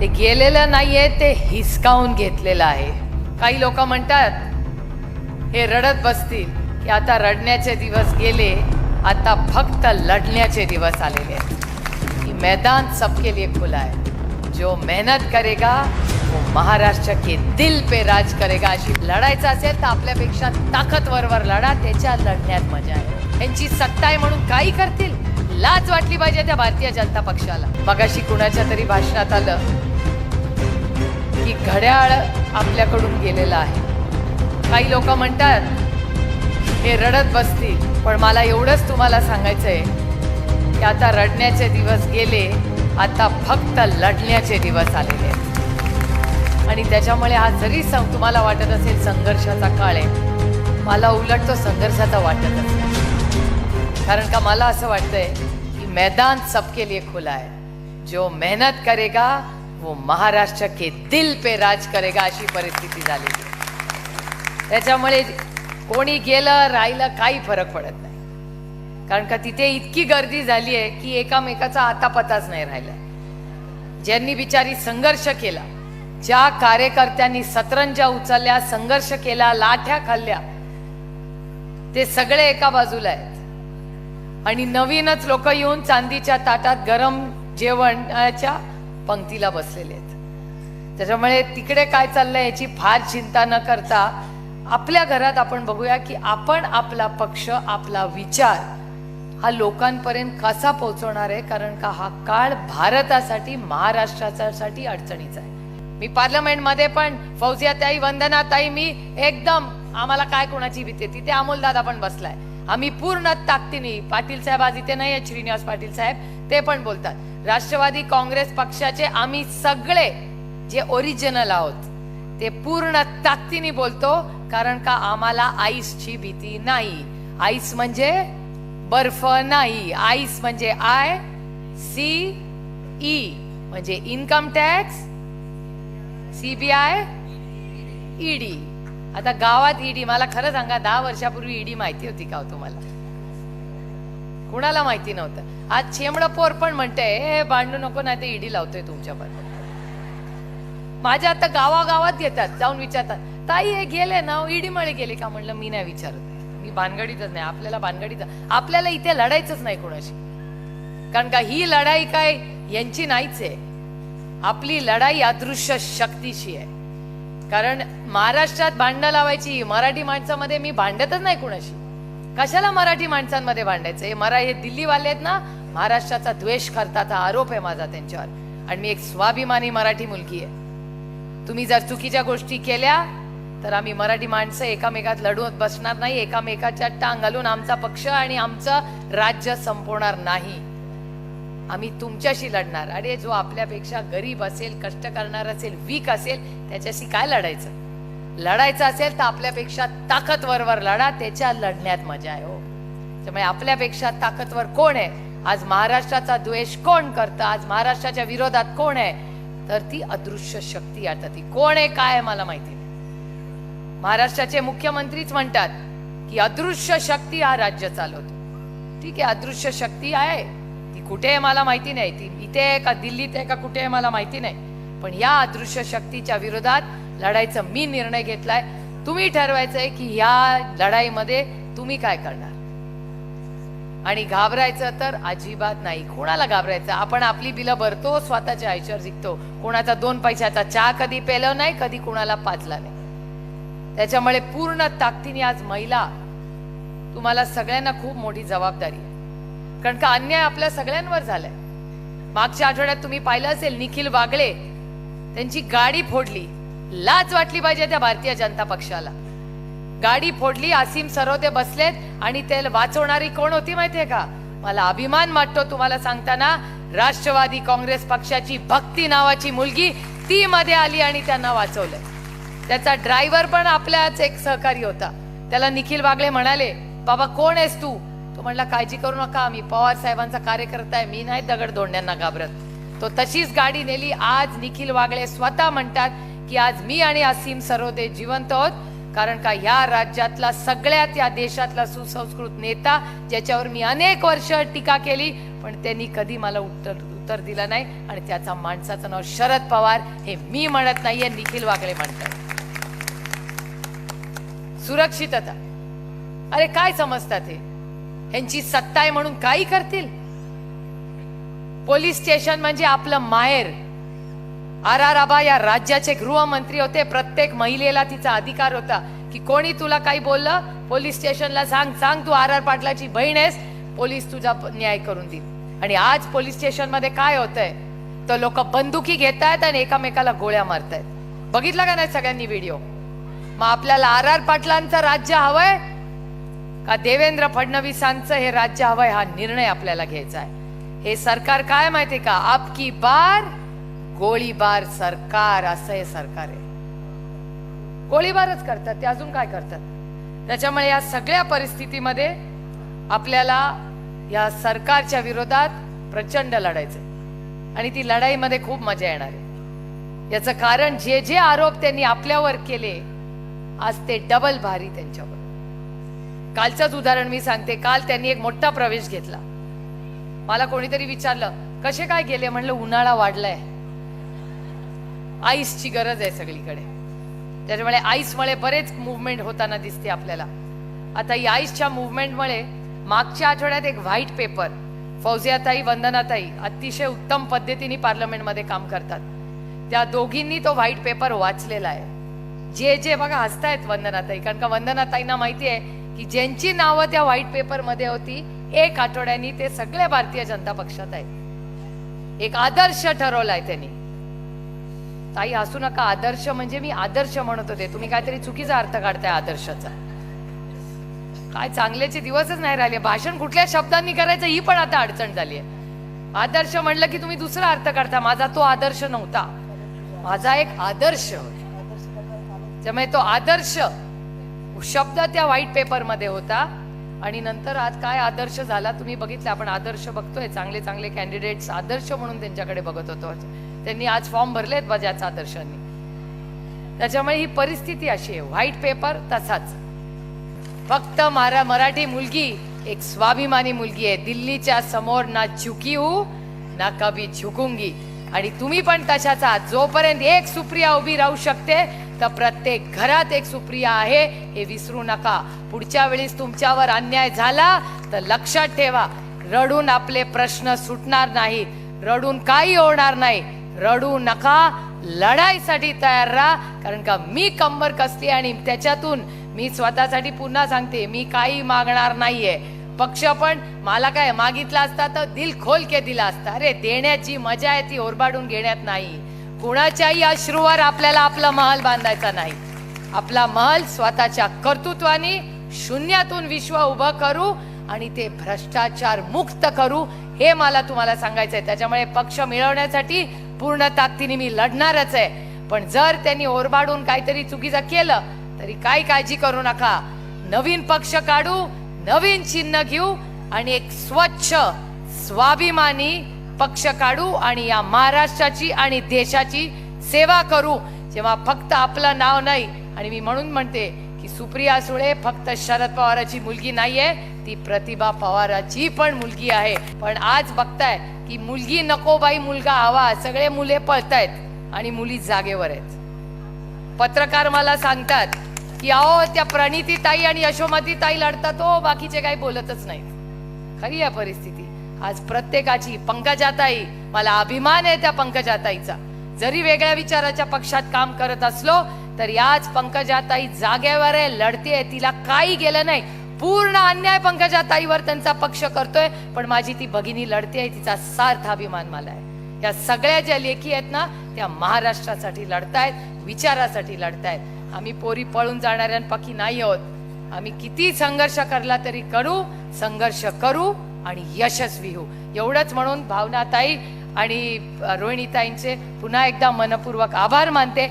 ते गेलेलं नाहीये ते हिसकावून घेतलेलं आहे. काही लोक म्हणतात हे रडत बसतील की आता रडण्याचे दिवस गेले आता फक्त लढण्याचे दिवस आलेले आहेत. की मैदान सबके लिए खुला है। जो मेहनत करेगा वो महाराष्ट्र के दिल पे राज करेगा। अशी लढायचं असेल तर आपल्यापेक्षा ताकदवरवर लढा त्याच्या लढण्यात मजा आहे. त्यांची सत्ता आहे म्हणून काही करतील. लाज वाटली पाहिजे त्या भारतीय जनता पक्षाला. मगाशी कुणाच्या तरी भाषणात आलं की घड्याळ आपल्याकडून गेलेलं आहे. काही लोक म्हणतात हे रडत बसतील पण मला एवढंच तुम्हाला सांगायचंय की आता रडण्याचे दिवस गेले आता फक्त लढण्याचे दिवस आलेले आहेत. आणि त्याच्यामुळे हा जरी सं तुम्हाला वाटत असेल संघर्षाचा काळ आहे मला उलट तो संघर्षाचा वाटत असेल. कारण का मला असं वाटतंय की मैदान सबके लिए खुला है. जो मेहनत करेगा वो महाराष्ट्र के दिल पे राज करेगा अशी परिस्थिती झालेली त्याच्यामुळे कोणी गेलं राहिलं काही फरक पडत नाही. कारण का तिथे इतकी गर्दी झाली आहे की एकामेकाचा आता पताच नाही राहिला. ज्यांनी बिचारी संघर्ष केला ज्या कार्यकर्त्यांनी सतरंजा उचलल्या संघर्ष केला लाठ्या खाल्ल्या ते सगळे एका बाजूला आहेत. आणि नवीनच लोक येऊन चांदीच्या ताटात गरम जेवणाच्या पंक्तीला बसलेले आहेत. त्याच्यामुळे तिकडे काय चाललंय याची फार चिंता न करता आपल्या घरात आपण बघूया की आपण आपला पक्ष आपला विचार हा लोकांपर्यंत कसा पोहोचवणार आहे? कारण का हा काळ भारतासाठी महाराष्ट्रासाठी अडचणीचा आहे. मी पार्लमेंटमध्ये पण फौजिया ताई वंदना ताई मी एकदम आम्हाला काय कोणाची भीती तिथे अमोल दादा पण बसलाय. आम्ही पूर्ण ताकदीने पाटील साहेब आज इथे नाही आहेत श्रीनिवास पाटील साहेब ते पण बोलतात. राष्ट्रवादी काँग्रेस पक्षाचे आम्ही सगळे जे ओरिजिनल आहोत ते पूर्ण ताकदीने बोलतो कारण का आम्हाला आईसची भीती नाही. आईस म्हणजे बर्फ नाही. आईस म्हणजे आय सी ई म्हणजे इन्कम टॅक्स सीबीआय ईडी आता गावात ईडी मला खरं सांगा दहा वर्षापूर्वी ईडी माहिती होती का हो तुम्हाला? कुणाला माहिती नव्हतं. आज चेमड पोर पण म्हणते हे भांडू नको नाही ते ईडी लावतोय तुमच्या माझ्या आता गावागावात येतात जाऊन विचारतात ताई हे गेले ना ईडीमुळे गेले का? म्हणलं मी नाही विचारत. मी भानगडीतच नाही आपल्याला भानगडीत आपल्याला इथे लढायचंच नाही कोणाशी. कारण का ही लढाई काय यांची नाहीच आहे. आपली लढाई अदृश्य शक्तीशी आहे. कारण महाराष्ट्रात भांडणं लावायची मराठी माणसामध्ये मी भांडतच नाही कुणाशी. कशाला मराठी माणसांमध्ये भांडायचं? हे मरा हे दिल्लीवाले आहेत ना महाराष्ट्राचा द्वेष करतात हा आरोप आहे माझा त्यांच्यावर. आणि मी एक स्वाभिमानी मराठी मुलगी आहे. तुम्ही जर चुकीच्या गोष्टी केल्या तर आम्ही मराठी माणसं एकामेकात लढून बसणार नाही एकामेकाच्या टांग घालून आमचा पक्ष आणि आमचं राज्य संपवणार नाही. आम्ही तुमच्याशी लढणार. अरे जो आपल्यापेक्षा गरीब असेल कष्ट करणार असेल वीक असेल त्याच्याशी काय लढायचं? लढायचं असेल तर आपल्यापेक्षा ताकदवरवर लढा त्याच्या लढण्यात मजा आहे हो. त्यामुळे आपल्यापेक्षा ताकदवर कोण आहे? आज महाराष्ट्राचा द्वेष कोण करतं? आज महाराष्ट्राच्या विरोधात कोण आहे? तर ती अदृश्य शक्ती आता ती. कोण आहे काय आहे मला माहिती नाही. महाराष्ट्राचे मुख्यमंत्रीच म्हणतात की अदृश्य शक्ती हा राज्य चालवतो. ठीक आहे अदृश्य शक्ती आहे. ती कुठे आहे मला माहिती नाही. ती इथे आहे का दिल्लीत आहे का कुठे आहे मला माहिती नाही. पण या अदृश्य शक्तीच्या विरोधात लढायचा मी निर्णय घेतलाय. तुम्ही ठरवायचंय की या लढाईमध्ये तुम्ही काय करणार? आणि घाबरायचं तर अजिबात नाही. कोणाला घाबरायचं? आपण आपली बिलं भरतो स्वतःच्या आयुष्यावर जिंकतो. कोणाचा दोन पैशाचा चहा कधी पेलो नाही कधी कोणाला पाचला नाही. त्याच्यामुळे पूर्ण ताकदीने आज महिला तुम्हाला सगळ्यांना खूप मोठी जबाबदारी आहे. कारण का अन्याय आपल्या सगळ्यांवर झालाय. मागच्या आठवड्यात तुम्ही पाहिलं असेल निखिल वागळे त्यांची गाडी फोडली. लाज वाटली पाहिजे त्या भारतीय जनता पक्षाला. गाडी फोडली असीम सरोदे बसलेत आणि ते वाचवणारी कोण होती माहितीये का? मला अभिमान वाटतो तुम्हाला सांगताना राष्ट्रवादी काँग्रेस पक्षाची भक्ती नावाची मुलगी ती मध्ये आली आणि त्यांना वाचवलंय. त्याचा ड्रायव्हर पण आपल्याच एक सहकारी होता. त्याला निखिल वागळे म्हणाले बाबा कोण आहेस तू? तो म्हणला काळजी करू नका मी पवार साहेबांचा कार्यकर्ता आहे मी नाही दगड धोंड्यांना घाबरत. तो तशीच गाडी नेली. आज निखिल वागळे स्वतः म्हणतात की आज मी आणि असीम सरोदे जिवंत आहोत. कारण का या राज्यातला सगळ्यात या देशातला सुसंस्कृत नेता ज्याच्यावर मी अनेक वर्ष टीका केली पण त्यांनी कधी मला उत्तर उत्तर दिलं नाही. आणि त्याचा माणसाचं नाव शरद पवार हे मी म्हणत नाहीये निखिल वागळे म्हणतात. सुरक्षितता. अरे काय समजतात हे? ह्यांची सत्ता आहे म्हणून काही करतील? पोलीस स्टेशन म्हणजे आपलं माहेर. आर आर आबा या राज्याचे गृहमंत्री होते. प्रत्येक महिलेला तिचा अधिकार होता. की कोणी तुला काही बोललं पोलीस स्टेशनला सांग सांग तू आर आर पाटलाची बहीण आहेस पोलीस तुझा न्याय करून देईल आणि आज पोलीस स्टेशनमध्ये काय होतंय? तर लोक बंदुकी घेत आहेत आणि एकामेकाला गोळ्या मारतायत. बघितला का नाही सगळ्यांनी व्हिडिओ? मग आपल्याला आर आर पाटलांचं राज्य हवंय? का देवेंद्र फडणवीसांचं हे राज्य हवंय हा निर्णय आपल्याला घ्यायचा आहे. हे सरकार काय माहितीये का? आपकी बार गोळीबार सरकार असं हे सरकार आहे. गोळीबारच करतात ते अजून काय करतात? त्याच्यामुळे या सगळ्या परिस्थितीमध्ये आपल्याला या सरकारच्या विरोधात प्रचंड लढायचं आणि ती लढाईमध्ये खूप मजा येणार आहे. याचं कारण जे जे आरोप त्यांनी आपल्यावर केले आज ते डबल भारी त्यांच्यावर. कालचंच उदाहरण मी सांगते. काल त्यांनी एक मोठा प्रवेश घेतला. मला कोणीतरी विचारलं कसे काय गेले? म्हणलं उन्हाळा वाढलाय. आईसची गरज आहे सगळीकडे. त्याच्यामुळे आईसमुळे बरेच मुवमेंट होताना दिसते आपल्याला. आता या आईसच्या मुवमेंटमुळे मागच्या आठवड्यात एक व्हाईट पेपर फौजियाताई वंदनाताई अतिशय उत्तम पद्धतीने पार्लमेंटमध्ये काम करतात. त्या दोघींनी तो व्हाईट पेपर वाचलेला आहे. जे जे बघा हसतायत वंदनाताई कारण का वंदनाताईंना माहिती आहे की ज्यांची नावं त्या व्हाईट पेपरमध्ये होती एक आठवड्यानी ते सगळे भारतीय जनता पक्षात आहेत. एक आदर्श ठरवलाय त्यांनी. ताई हसू नका. आदर्श म्हणजे मी आदर्श म्हणत होते. तुम्ही काहीतरी चुकीचा अर्थ काढताय आदर्शाचा. काय चांगल्याचे दिवसच नाही राहिले. भाषण कुठल्या शब्दांनी करायचं ही पण आता अडचण झाली आहे. आदर्श म्हणलं की तुम्ही दुसरा अर्थ काढता. माझा तो आदर्श नव्हता. माझा एक आदर्श. त्यामुळे तो आदर्श. शब्द त्या व्हाईट पेपरमध्ये होता. आणि नंतर आज काय आदर्श झाला तुम्ही बघितलं आपण आदर्श बघतोय. चांगले चांगले कॅन्डिडेट्स आदर्श म्हणून त्यांच्याकडे बघत होतो. त्यांनी आज फॉर्म भरले आहेत बजाज आदर्शांनी. त्याच्यामुळे ही परिस्थिती अशी आहे. व्हाईट पेपर तसाच. फक्त मारा मराठी मुलगी एक स्वाभिमानी मुलगी आहे. दिल्लीच्या समोर ना झुकी हू ना कभी झुकूंगी. आणि तुम्ही पण तशाच आहात. जोपर्यंत एक सुप्रिया उभी राहू शकते तर प्रत्येक घरात एक सुप्रिया आहे. हे विसरू नका. पुढच्या वेळेस तुमच्यावर अन्याय झाला तर लक्षात ठेवा. रडून आपले प्रश्न सुटणार नाही. रडून काही होणार नाही. रडू नका लढाईसाठी तयार राहा कारण का मी कंबर कसली आणि त्याच्यातून मी स्वतःसाठी पुन्हा सांगते मी काही मागणार नाहीये. पक्ष पण मला काय मागितला असता तर दिल खोल के दिला असता. अरे देण्याची मजा आहे ती ओरबाडून घेण्यात नाही. कुणाच्याही अश्रूवर आपल्याला आपला महल बांधायचा नाही. आपला महल स्वतःच्या कर्तृत्वाने शून्यातून विश्व उभं करू आणि ते भ्रष्टाचार मुक्त करू हे मला तुम्हाला सांगायचं आहे त्याच्यामुळे पक्ष मिळवण्यासाठी पूर्ण ताकदीने मी लढणारच आहे. पण जर त्यांनी ओरबाडून काहीतरी चुकीचं केलं तरी काय काळजी करू नका. नवीन पक्ष काढू नवीन चिन्ह घेऊ आणि एक स्वच्छ स्वाभिमानी पक्ष काढू आणि या महाराष्ट्राची आणि देशाची सेवा करू. जेव्हा फक्त आपलं नाव नाही आणि मी म्हणून म्हणते सुप्रिया सुळे फक्त शरद पवाराची मुलगी नाहीये ती प्रतिभा पवाराची पण मुलगी आहे. पण आज बघताय की मुलगी नको बाई मुलगा हवा सगळे मुले पळतायत आणि मुली जागेवर आहेत. पत्रकार मला सांगतात की अहो त्या प्रणिती ताई आणि यशोमती ताई लढतात हो बाकीचे काही बोलतच नाहीत. खरी आहे परिस्थिती. आज प्रत्येकाची पंकजाताई मला अभिमान आहे त्या पंकजाताईचा. जरी वेगळ्या विचाराच्या पक्षात काम करत असलो तर याच पंकजाताई जागेवर आहे लढतीये तिला काही गेलं नाही. पूर्ण अन्याय पंकजाताईवर त्यांचा पक्ष करतोय पण माझी ती भगिनी लढते तिचा सार्थ अभिमान मला आहे. या सगळ्या ज्या लेखी आहेत ना त्या महाराष्ट्रासाठी लढतायत विचारासाठी लढतायत. आम्ही पोरी पळून जाणाऱ्यांपैकी नाही आहोत. आम्ही किती संघर्ष करला तरी करू संघर्ष करू आणि यशस्वी होऊ. एवढंच म्हणून भावनाताई आणि रोहिणीताईंचे पुन्हा एकदा मनपूर्वक आभार मानते.